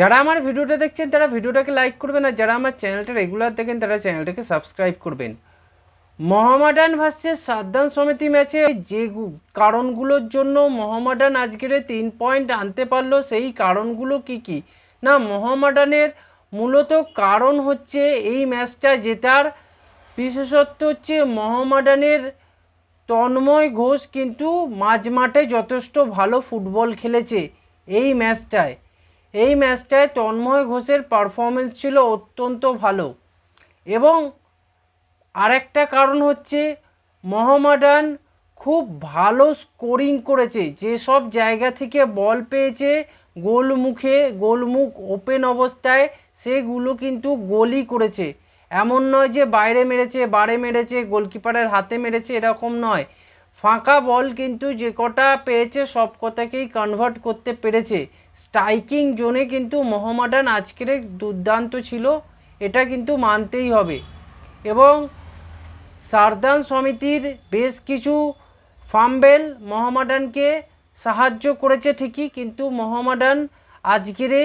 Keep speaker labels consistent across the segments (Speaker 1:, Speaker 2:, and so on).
Speaker 1: যারা আমার ভিডিওটা দেখছেন, তারা ভিডিওটাকে লাইক করবেন আর যারা আমার চ্যানেলটা রেগুলার দেখেন, তারা চ্যানেলটাকে সাবস্ক্রাইব করবেন। মোহামেডান ভার্সেস সাদ্দাম সমিতি ম্যাচে যে কারণগুলোর জন্য মোহামেডান আজকের তিন পয়েন্ট আনতে পারল, সেই কারণগুলো কি কি? না মোহামেডানের মূলত কারণ হচ্ছে এই ম্যাচটা জেতার বিশেষত্ব হচ্ছে মোহামেডানের তন্ময় ঘোষ কিন্তু মাঝমাঠে যথেষ্ট ভালো ফুটবল খেলেছে এই ম্যাচটায়। এই ম্যাচটায় তন্ময় ঘোষের পারফরমেন্স ছিল অত্যন্ত ভালো। এবং আরেকটা কারণ হচ্ছে, মোহামেডান খুব ভালো স্কোরিং করেছে। যেসব জায়গা থেকে বল পেয়েছে গোলমুখে, গোলমুখ ওপেন অবস্থায়, সেগুলো কিন্তু গোলই করেছে। এমন নয় যে বাইরে মেরেছে, বারে মেরেছে, গোলকিপারের হাতে মেরেছে, এরকম নয়। ফাঁকা বল কিন্তু যে কটা পেয়েছে, সব কটাকেই কনভার্ট করতে পেরেছে। স্ট্রাইকিং জোনে কিন্তু মোহামেডান আজকের দুর্দান্ত ছিল, এটা কিন্তু মানতেই হবে। এবং সারদান সমিতির বেশ কিছু ফাম্বেল মোহামেডানকে সাহায্য করেছে ঠিকই, কিন্তু মোহামেডান আজকেরে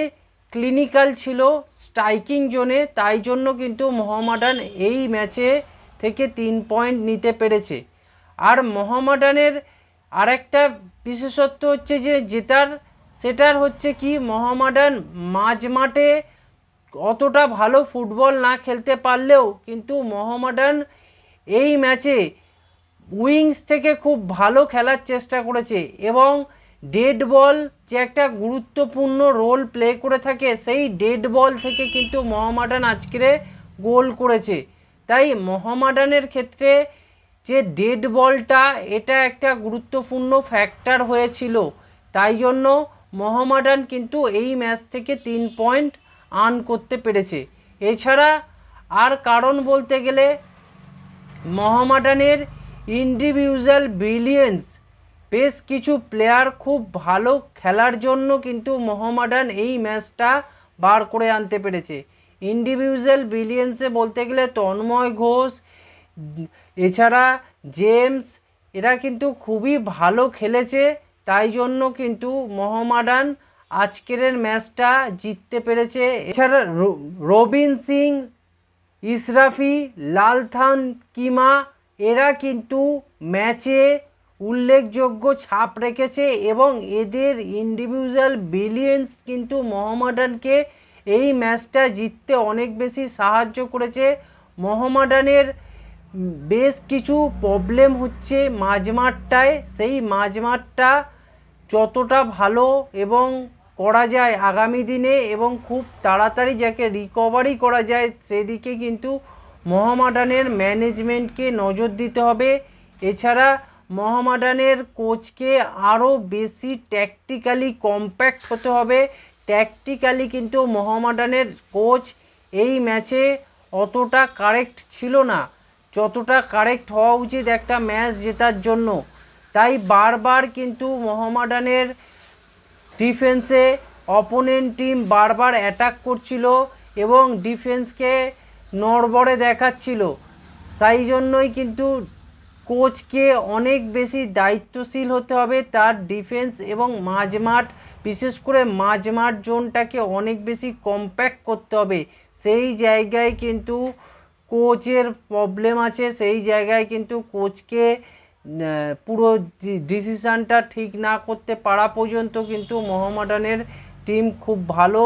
Speaker 1: ক্লিনিক্যাল ছিল স্ট্রাইকিং জোনে, তাই জন্য কিন্তু মোহামেডান এই ম্যাচে থেকে তিন পয়েন্ট নিতে পেরেছে। আর মোহামেডানের আরেকটা বিশেষত্ব হচ্ছে যে জেতার সেটার হচ্ছে কি মোহামেডান মাঝ মাঠে অতটা ভালো ফুটবল না খেলতে পারলেও কিন্তু মোহামেডান এই ম্যাচে উইংস থেকে খুব ভালো খেলার চেষ্টা করেছে এবং ডেড বল যে একটা গুরুত্বপূর্ণ রোল প্লে করে থাকে, সেই ডেড বল থেকে কিন্তু মোহামেডান আজকে গোল করেছে। তাই মোহামেডানের ক্ষেত্রে যে ডেড বলটা, এটা একটা গুরুত্বপূর্ণ ফ্যাক্টর হয়েছিল। তাই জন্য মোহামেডান কিন্তু এই ম্যাচ থেকে তিন পয়েন্ট আর্ন করতে পেরেছে। এছাড়া আর কারণ বলতে গেলে মোহামেডানের ইন্ডিভিজুয়াল ব্রিলিয়েন্স। বেশ কিছু প্লেয়ার খুব ভালো খেলার জন্য কিন্তু মোহামেডান এই ম্যাচটা বার করে আনতে পেরেছে। ইন্ডিভিজুয়াল ব্রিলিয়েন্সে বলতে গেলে তন্ময় ঘোষ, এছাড়া জেমস, এরা কিন্তু খুবই ভালো খেলেছে। তাই জন্য কিন্তু মোহামেডান আজকের ম্যাচটা জিততে পেরেছে। এছাড়া রবিন সিং, ইসরাফি, লালথান কিমা, এরা কিন্তু ম্যাচে উল্লেখযোগ্য ছাপ রেখেছে এবং এদের ইন্ডিভিজুয়াল বিলিয়েন্স কিন্তু মোহামেডানকে এই ম্যাচটা জিততে অনেক বেশি সাহায্য করেছে। মোহামেডানের বেশ কিছু প্রবলেম হচ্ছে মাঝমাঠটায়, সেই মাঝমাঠটা যতটা ভালো এবং করা যায় আগামী দিনে এবং খুব তাড়াতাড়ি যাকে রিকভারি করা যায়, সেদিকে কিন্তু মোহামেডানের ম্যানেজমেন্টকে নজর দিতে হবে। এছাড়া মোহামেডানের কোচকে আরও বেশি ট্যাকটিক্যালি কম্প্যাক্ট হতে হবে। ট্যাকটিক্যালি কিন্তু মোহামেডানের কোচ এই ম্যাচে অতটা কারেক্ট ছিল না। যতটা কারেক্ট হওয়া উচিত একটা ম্যাচ জেতার জন্য। তাই বারবার কিন্তু মোহামেডানের ডিফেন্সে অপোনেন্ট টিম বারবার অ্যাটাক করছিল এবং ডিফেন্সকে নড়বড়ে দেখাচ্ছিল। সেই জন্যই কিন্তু কোচকে অনেক বেশি দায়িত্বশীল হতে হবে তার ডিফেন্স এবং মাঝমাঠ, বিশেষ করে মাঝমাঠ জোনটাকে অনেক বেশি কম্প্যাক্ট করতে হবে। সেই জায়গায় কিন্তু কোচের প্রবলেম আছে, সেই জায়গায় কিন্তু কোচকে পুরো ডিসিশানটা ঠিক না করতে পারা পর্যন্ত কিন্তু মোহামেডানের টিম খুব ভালো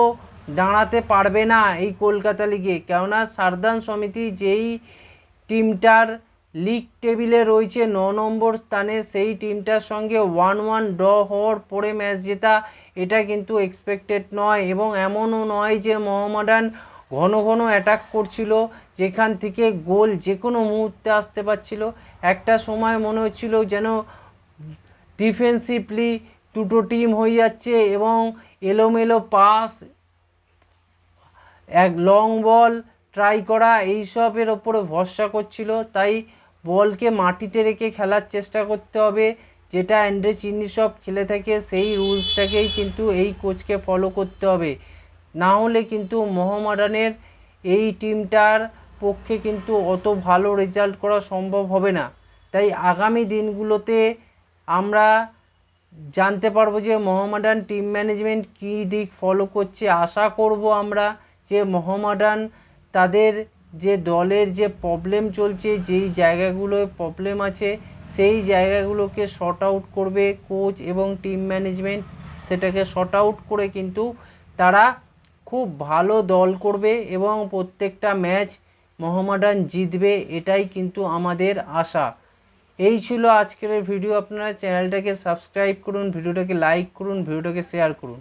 Speaker 1: দাঁড়াতে পারবে না এই কলকাতা লিগে। কেননা সারদান সমিতি যেই টিমটার লিগ টেবিলে রয়েছে, ন নম্বর স্থানে সেই টিমটার সঙ্গে ওয়ান ওয়ান ড্র হওয়ার পরে ম্যাচ জেতা, এটা কিন্তু এক্সপেক্টেড নয় এবং এমনও নয় যে মোহামেডান ঘন ঘন অ্যাটাক করছিল, যেখান থেকে গোল যে কোনো মুহূর্তে আসতে পারছিল। একটা সময় মনে হচ্ছিল যেন ডিফেন্সিভলি দুটো টিম হয়ে যাচ্ছে এবং এলোমেলো পাস এক লং বল ট্রাই করা, এইসবের ওপরে ভরসা করছিল। তাই বলকে মাটিতে রেখে খেলার চেষ্টা করতে হবে, যেটা অ্যান্ড্রে চিনি সব খেলে থাকে, সেই রুলসটাকেই কিন্তু এই কোচকে ফলো করতে হবে। না হলে কিন্তু মোহামেডানের এই টিমটার পক্ষে কিন্তু অত ভালো রেজাল্ট করা সম্ভব হবে না। তাই আগামী দিনগুলোতে আমরা জানতে পারব যে মোহামেডান টিম ম্যানেজমেন্ট কী দিক ফলো করছে। আশা করব আমরা যে মোহামেডান তাদের যে দলের যে প্রবলেম চলছে, যেই জায়গাগুলোয় প্রবলেম আছে, সেই জায়গাগুলোকে শর্ট আউট করবে কোচ এবং টিম ম্যানেজমেন্ট। সেটাকে শর্ট আউট করে কিন্তু তারা খুব ভালো দল করবে এবং প্রত্যেকটা ম্যাচ মোহামডান জিতবে, এটাই কিন্তু আমাদের আশা। এই ছিল আজকের ভিডিও আপনারা চ্যানেলটাকে সাবস্ক্রাইব করুন ভিডিওটাকে লাইক করুন ভিডিওটাকে শেয়ার করুন।